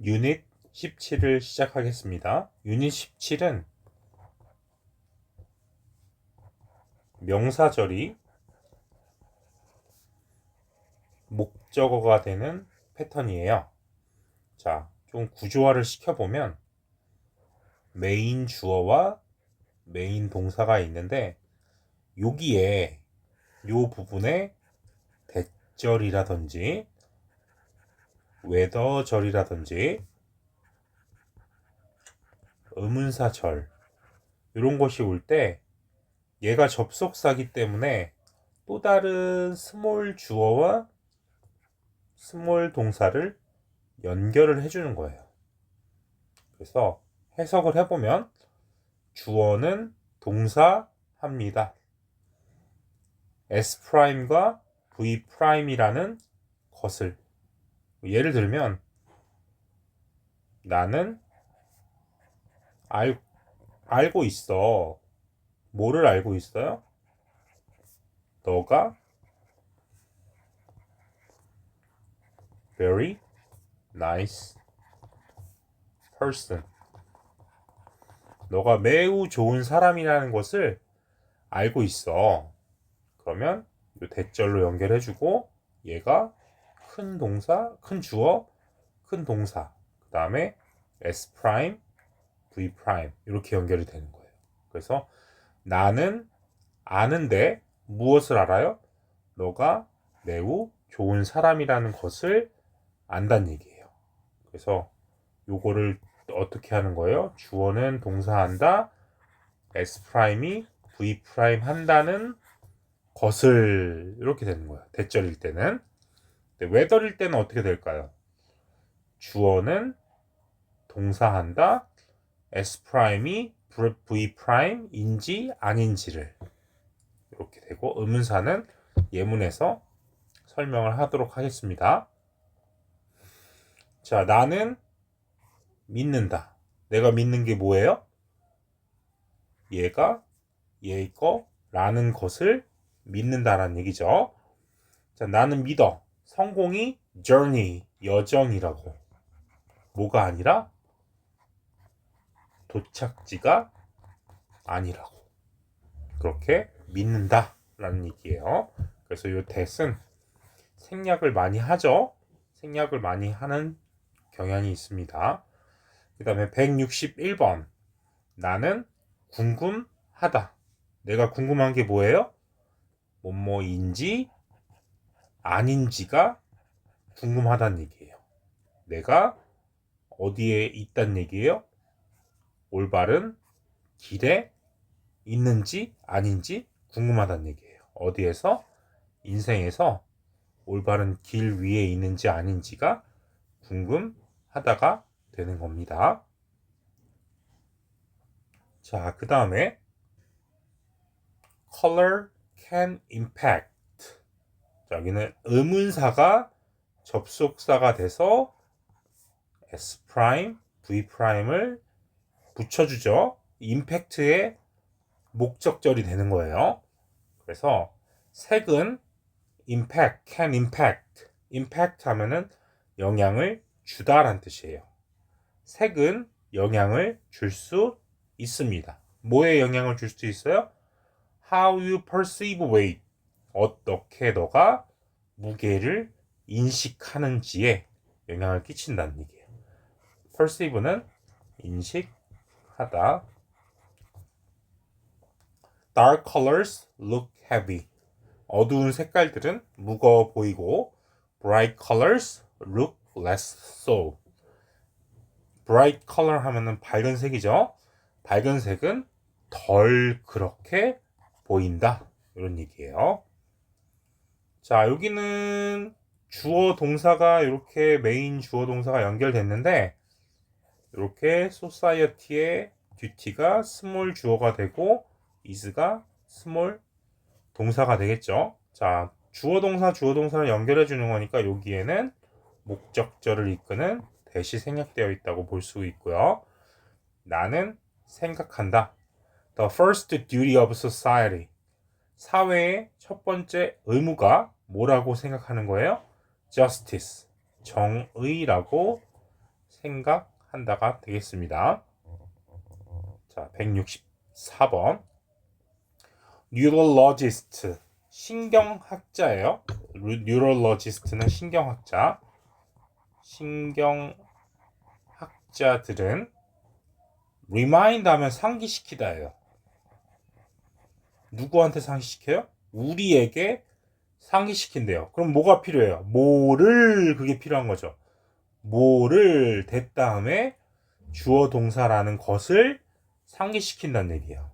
유닛 17을 시작하겠습니다. 유닛 17은 명사절이 목적어가 되는 패턴이에요. 자, 좀 구조화를 시켜보면 메인 주어와 메인 동사가 있는데 여기에 요 부분에 대절이라든지 웨더절이라든지 의문사절 이런 것이 올 때 얘가 접속사기 때문에 또 다른 스몰 주어와 스몰 동사를 연결을 해주는 거예요. 그래서 해석을 해보면 주어는 동사합니다. S 프라임과 V 프라임이라는 것을 예를 들면 나는 알, 알고 있어. 뭐를 알고 있어요? 너가 very nice person. 너가 매우 좋은 사람이라는 것을 알고 있어. 그러면 이 대절로 연결해주고 얘가 큰 동사, 큰 주어, 큰 동사. 그 다음에 S 프라임, V 프라임 이렇게 연결이 되는 거예요. 그래서 나는 아는데 무엇을 알아요? 너가 매우 좋은 사람이라는 것을 안다는 얘기예요. 그래서 요거를 어떻게 하는 거예요? 주어는 동사한다. S 프라임이 V 프라임 한다는 것을 이렇게 되는 거예요. 대절일 때는. 웨더일 때는 어떻게 될까요? 주어는 동사한다. S 프라임이 V 프라임인지 아닌지를 이렇게 되고 의문사는 예문에서 설명을 하도록 하겠습니다. 자, 나는 믿는다. 내가 믿는 게 뭐예요? 얘가 얘 거라는 것을 믿는다라는 얘기죠. 자, 나는 믿어. 성공이 journey, 여정이라고. 뭐가 아니라 도착지가 아니라고. 그렇게 믿는다 라는 얘기예요. 그래서 이 대은 생략을 많이 하죠. 생략을 많이 하는 경향이 있습니다. 그 다음에 161번. 나는 궁금하다. 내가 궁금한 게 뭐예요? 뭐뭐인지 아닌지가 궁금하다는 얘기예요. 내가 어디에 있다는 얘기예요? 올바른 길에 있는지 아닌지 궁금하다는 얘기예요. 어디에서? 인생에서 올바른 길 위에 있는지 아닌지가 궁금하다가 되는 겁니다. 자, 그 다음에 color can impact. 자, 여기는 의문사가 접속사가 돼서 S 프라임, V 프라임을 붙여주죠. 임팩트의 목적절이 되는 거예요. 그래서 색은 impact, can impact. impact 하면은 영향을 주다란 뜻이에요. 색은 영향을 줄 수 있습니다. 뭐에 영향을 줄 수 있어요? How you perceive weight. 어떻게 너가 무게를 인식하는지에 영향을 끼친다는 얘기예요. perceive는 인식하다. Dark colors look heavy. 어두운 색깔들은 무거워 보이고 bright colors look less so. bright color 하면은 밝은 색이죠. 밝은 색은 덜 그렇게 보인다. 이런 얘기예요. 자, 여기는 주어 동사가 이렇게 메인 주어 동사가 연결됐는데 이렇게 society의 듀티가 스몰 주어가 되고 is가 스몰 동사가 되겠죠. 자, 주어 동사 주어 동사를 연결해 주는 거니까 여기에는 목적절을 이끄는 대시 생략되어 있다고 볼 수 있고요. 나는 생각한다. The first duty of society. 사회의 첫 번째 의무가 뭐라고 생각하는 거예요? justice. 정의라고 생각한다가 되겠습니다. 자, 164번. neurologist 신경학자예요. neurologist는 신경학자. 신경학자들은 remind 하면 상기시키다예요. 누구한테 상기시켜요? 우리에게 상기시킨대요. 그럼 뭐가 필요해요? 뭐를 그게 필요한 거죠. 뭐를 대 다음에 주어 동사라는 것을 상기시킨다는 얘기예요.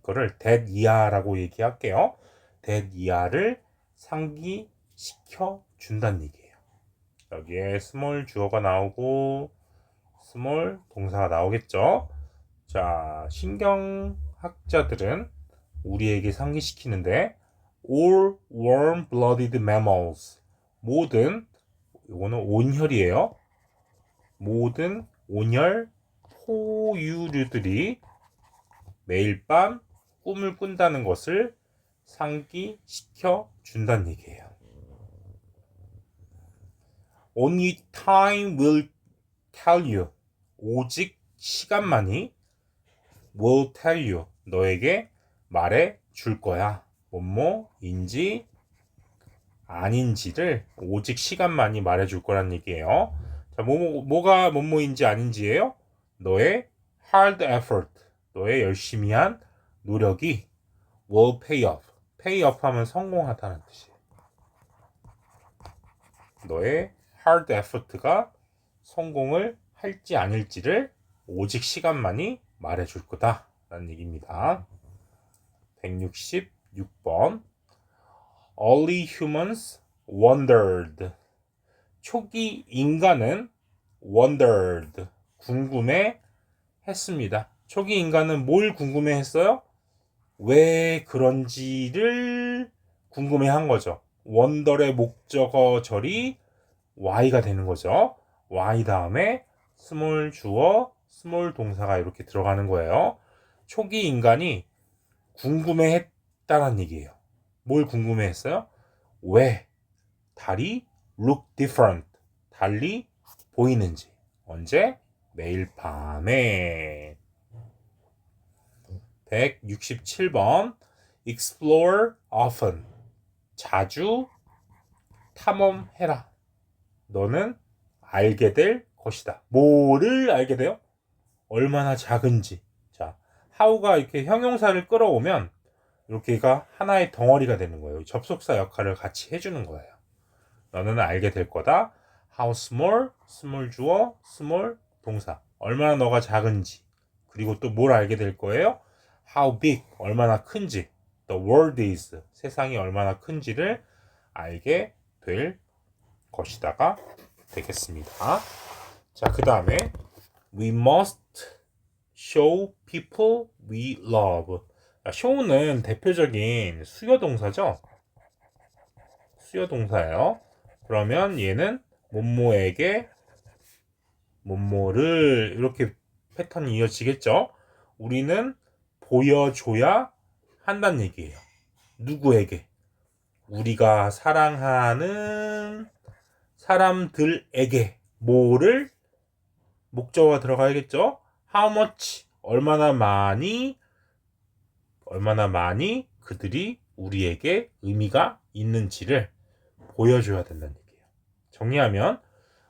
그거를 that 이하라고 얘기할게요. that 이하를 상기시켜 준다는 얘기예요. 여기에 small 주어가 나오고 small 동사가 나오겠죠. 자, 신경학자들은 우리에게 상기시키는데 all warm-blooded mammals 모든 이거는 온혈이에요. 모든 온혈 포유류들이 매일 밤 꿈을 꾼다는 것을 상기시켜 준다는 얘기예요. Only time will tell you. 오직 시간만이 will tell you. 너에게 말해 줄 거야. 뭐뭐인지 아닌지를 오직 시간만이 말해 줄 거란 얘기예요. 자, 뭐, 뭐 가 뭐뭐인지 아닌지예요? 너의 hard effort. 너의 열심히 한 노력이 will pay off. pay off 하면 성공하다는 뜻이에요. 너의 hard effort가 성공을 할지 아닐지를 오직 시간만이 말해줄 거다. 라는 얘기입니다. 166번. Early humans wondered. 초기 인간은 wondered. 궁금해 했습니다. 초기 인간은 뭘 궁금해 했어요? 왜 그런지를 궁금해 한 거죠. 원더의 목적어 절이 y가 되는 거죠. y 다음에 스몰 주어, 스몰 동사가 이렇게 들어가는 거예요. 초기 인간이 궁금해 했 다는 얘기예요. 뭘 궁금해 했어요? 왜 달이 look different, 달리 보이는지. 언제? 매일 밤에. 167번. explore often. 자주 탐험해라. 너는 알게 될 것이다. 뭐를 알게 돼요? 얼마나 작은지. 자, how가 이렇게 형용사를 끌어오면 이렇게가 하나의 덩어리가 되는 거예요. 접속사 역할을 같이 해주는 거예요. 너는 알게 될 거다. How small, small 주어, small 동사. 얼마나 너가 작은지. 그리고 또 뭘 알게 될 거예요? How big, 얼마나 큰지. The world is, 세상이 얼마나 큰지를 알게 될 것이다가 되겠습니다. 자, 그 다음에 We must show people we love. 자, show는 대표적인 수요 동사죠. 수요 동사예요. 그러면 얘는 뭐뭐에게 뭐뭐를 이렇게 패턴이 이어지겠죠. 우리는 보여줘야 한다는 얘기예요. 누구에게? 우리가 사랑하는 사람들에게 뭐를 목적어가 들어가야겠죠? How much 얼마나 많이 얼마나 많이 그들이 우리에게 의미가 있는지를 보여줘야 된다는 얘기예요. 정리하면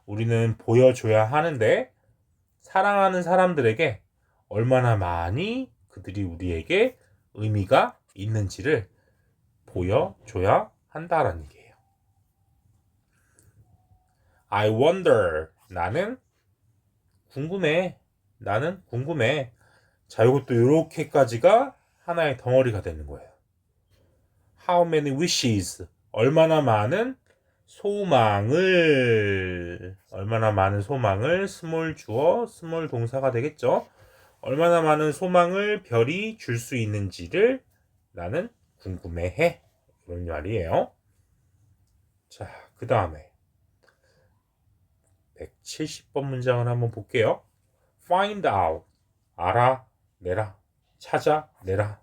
우리는 보여줘야 하는데 사랑하는 사람들에게 얼마나 많이 그들이 우리에게 의미가 있는지를 보여줘야 한다라는 얘기예요. I wonder. 나는 궁금해. 나는 궁금해. 자, 이것도 이렇게까지가 하나의 덩어리가 되는 거예요. How many wishes? 얼마나 많은 소망을 얼마나 많은 소망을 스몰 주어 스몰 동사가 되겠죠. 얼마나 많은 소망을 별이 줄 수 있는지를 나는 궁금해해. 이런 말이에요. 자, 그 다음에 170번 문장을 한번 볼게요. find out. 알아내라. 찾아내라.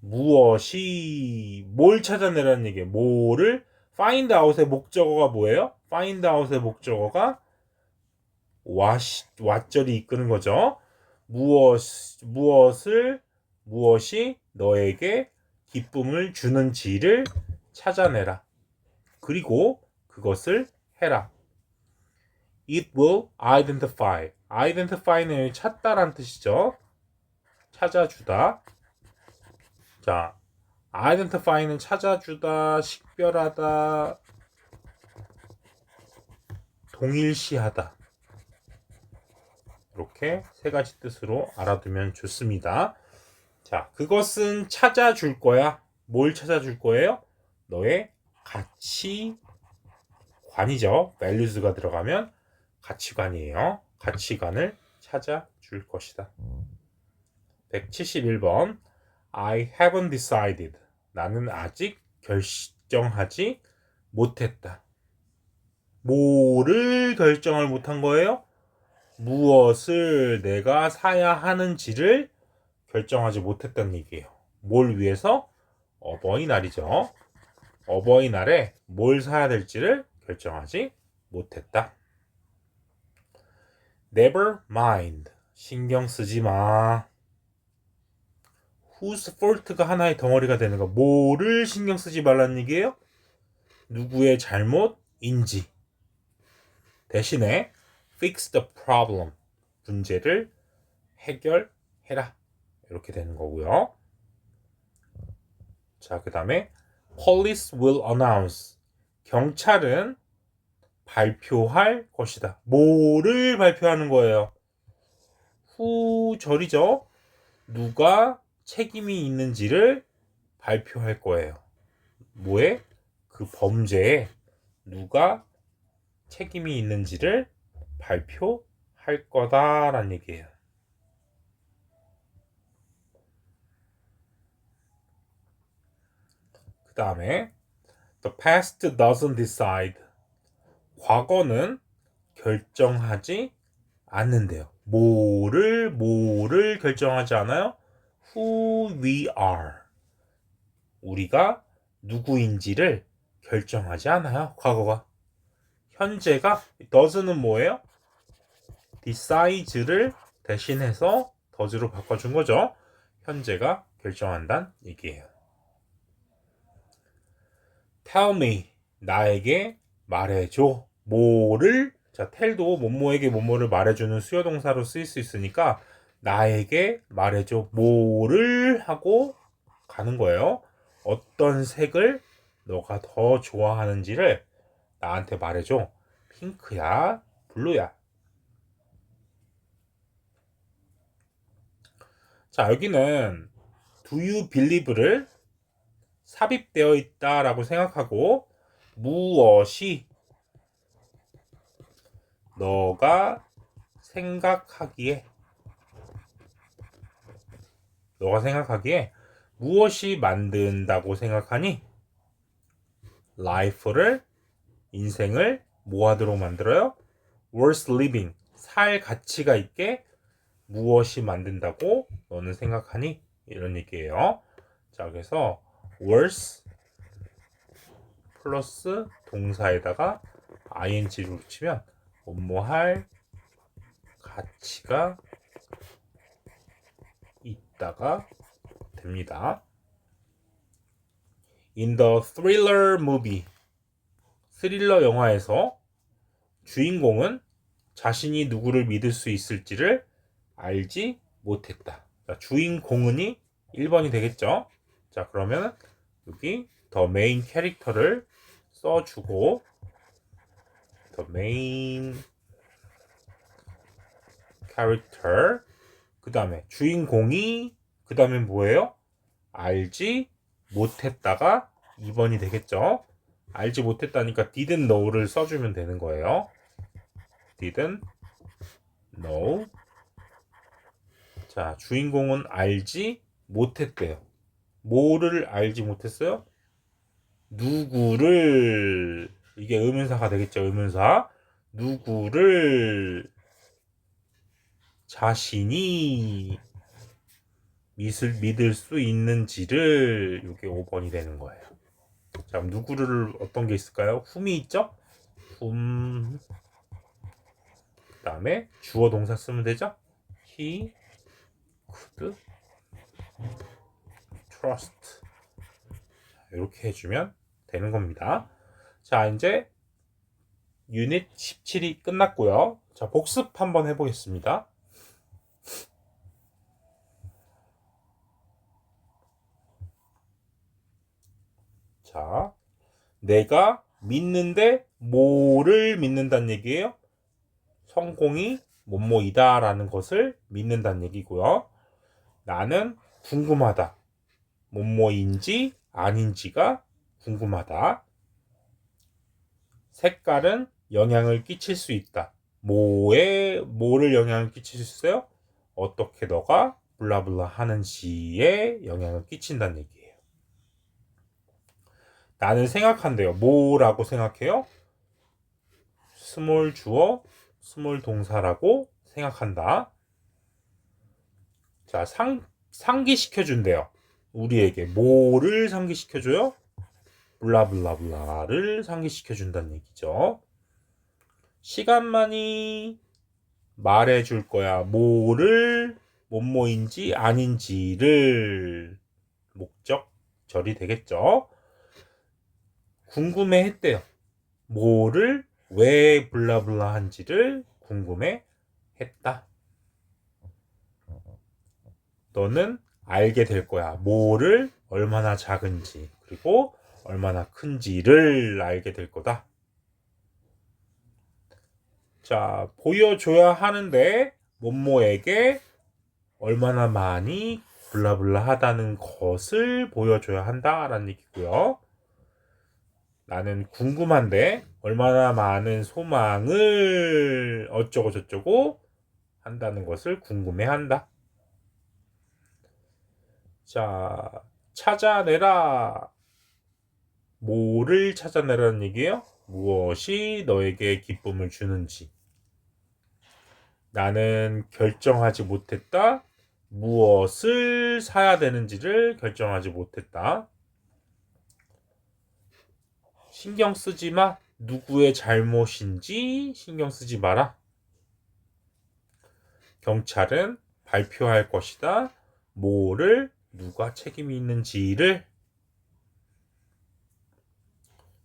무엇이 뭘 찾아내라는 얘기예요. 뭐를 find out의 목적어가 뭐예요? find out의 목적어가 와, 왓절이 이끄는 거죠. 무엇, 무엇을, 무엇이 너에게 기쁨을 주는지를 찾아내라. 그리고 그것을 해라. It will identify. identify는 찾다란 뜻이죠. 찾아주다. 자, identify는 찾아주다, 식별하다, 동일시하다. 이렇게 세 가지 뜻으로 알아두면 좋습니다. 자, 그것은 찾아줄 거야. 뭘 찾아줄 거예요? 너의 가치관이죠. values가 들어가면 가치관이에요. 가치관을 찾아줄 것이다. 171번. I haven't decided. 나는 아직 결정하지 못했다. 뭐를 결정을 못한 거예요? 무엇을 내가 사야 하는지를 결정하지 못했다는 얘기예요. 뭘 위해서? 어버이날이죠. 어버이날에 뭘 사야 될지를 결정하지 못했다. Never mind. 신경 쓰지 마. Whose fault가 하나의 덩어리가 되는 거. 뭐를 신경 쓰지 말라는 얘기예요? 누구의 잘못인지. 대신에 fix the problem. 문제를 해결해라. 이렇게 되는 거고요. 자, 그 다음에 police will announce. 경찰은 발표할 것이다. 뭐를 발표하는 거예요? 후절이죠. 누가 책임이 있는지를 발표할 거예요. 뭐에? 그 범죄에 누가 책임이 있는지를 발표할 거다라는 얘기예요. 그 다음에 The past doesn't decide. 과거는 결정하지 않는데요. 뭐를 뭐를 결정하지 않아요? Who we are. 우리가 누구인지를 결정하지 않아요. 과거가. 현재가 does는 뭐예요? decide를 대신해서 does로 바꿔준 거죠. 현재가 결정한다는 얘기예요. tell me 나에게 말해줘 뭐를 자 tell도 뭐뭐에게 뭐뭐를 말해주는 수요 동사로 쓰일 수 있으니까 나에게 말해줘 뭐를 하고 가는 거예요. 어떤 색을 너가 더 좋아하는지를 나한테 말해줘. 핑크야, 블루야. 자, 여기는 do you believe를 삽입되어 있다라고 생각하고 무엇이 너가 생각하기에 너가 생각하기에 무엇이 만든다고 생각하니? life를 인생을 뭐하도록 만들어요? worth living 살 가치가 있게 무엇이 만든다고 너는 생각하니? 이런 얘기예요. 자, 그래서 worth 플러스 동사에다가 ing를 붙이면 뭐뭐할 가치가 있다가 됩니다. In the thriller movie 스릴러 영화에서 주인공은 자신이 누구를 믿을 수 있을지를 알지 못했다. 자, 주인공은이 1번이 되겠죠. 자, 그러면 여기 더 메인 캐릭터를 써주고 더 메인 캐릭터 그 다음에 주인공이 그 다음에 뭐예요? 알지 못했다가 2번이 되겠죠. 알지 못했다니까 didn't know를 써주면 되는 거예요. didn't know. 자, 주인공은 알지 못했대요. 뭐를 알지 못했어요? 누구를 이게 의문사가 되겠죠. 의문사. 누구를 자신이 믿을, 믿을 수 있는지를 이게 5번이 되는 거예요. 자, 누구를 어떤 게 있을까요? 훔이 있죠? 훔. 다음에 주어 동사 쓰면 되죠? He could trust. 이렇게 해 주면 되는 겁니다. 자, 이제 유닛 17이 끝났고요. 자, 복습 한번 해 보겠습니다. 자, 내가 믿는데 뭐를 믿는다는 얘기예요? 성공이 뭐뭐이다라는 것을 믿는다는 얘기고요. 나는 궁금하다. 뭐뭐인지 아닌지가 궁금하다. 색깔은 영향을 끼칠 수 있다. 뭐에 뭐를 영향을 끼칠 수 있어요? 어떻게 너가 블라블라 하는지에 영향을 끼친다는 얘기예요. 나는 생각한대요. 뭐라고 생각해요? 스몰 주어, 스몰 동사라고 생각한다. 자, 상, 상기시켜준대요. 우리에게 뭐를 상기시켜줘요? 블라블라블라를 상기시켜준다는 얘기죠. 시간만이 말해줄 거야. 뭐를 뭐뭐인지 아닌지를 목적절이 되겠죠. 궁금해 했대요. 뭐를 왜 블라블라 한지를 궁금해 했다. 너는 알게 될 거야. 뭐를 얼마나 작은지, 그리고 얼마나 큰지를 알게 될 거다. 자, 보여줘야 하는데, 모모에게 얼마나 많이 블라블라 하다는 것을 보여줘야 한다라는 얘기고요. 나는 궁금한데 얼마나 많은 소망을 어쩌고 저쩌고 한다는 것을 궁금해 한다. 자, 찾아내라. 뭐를 찾아내라는 얘기예요? 무엇이 너에게 기쁨을 주는지. 나는 결정하지 못했다. 무엇을 사야 되는지를 결정하지 못했다. 신경 쓰지 마. 누구의 잘못인지 신경 쓰지 마라. 경찰은 발표할 것이다. 뭐를 누가 책임이 있는지를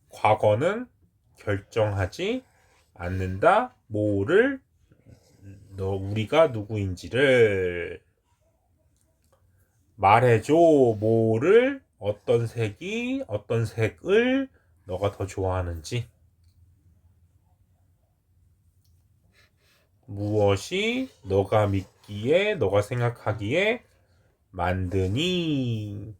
과거는 결정하지 않는다. 뭐를 너 우리가 누구인지를 말해줘. 뭐를 어떤 색이 어떤 색을 너가 더 좋아하는지? 무엇이 너가 믿기에 너가 생각하기에 만드니?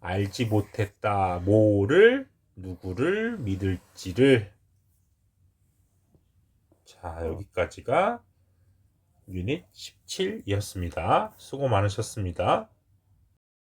알지 못했다. 뭐를 누구를 믿을지를. 자 여기까지가 유닛 17이었습니다. 수고 많으셨습니다